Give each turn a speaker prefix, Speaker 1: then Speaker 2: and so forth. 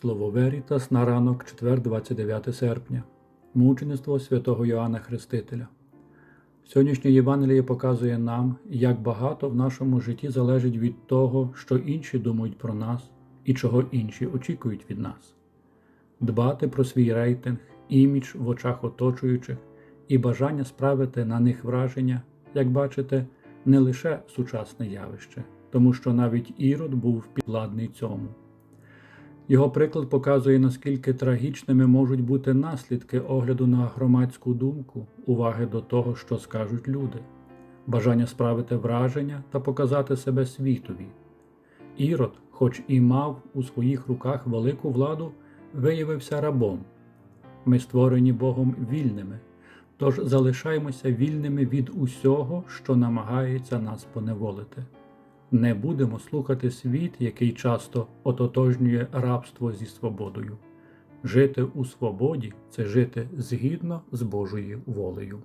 Speaker 1: Слово Верітас на ранок, четвер, 29 серпня. Мучеництво святого Йоанна Хрестителя. Сьогоднішнє Євангеліє показує нам, як багато в нашому житті залежить від того, що інші думають про нас і чого інші очікують від нас. Дбати про свій рейтинг, імідж в очах оточуючих і бажання справити на них враження, як бачите, не лише сучасне явище, тому що навіть Ірод був підладний цьому. Його приклад показує, наскільки трагічними можуть бути наслідки огляду на громадську думку, уваги до того, що скажуть люди, бажання справити враження та показати себе світові. Ірод, хоч і мав у своїх руках велику владу, виявився рабом. Ми створені Богом вільними, тож залишаємося вільними від усього, що намагається нас поневолити. Не будемо слухати світ, який часто ототожнює рабство зі свободою. Жити у свободі це жити згідно з Божою волею.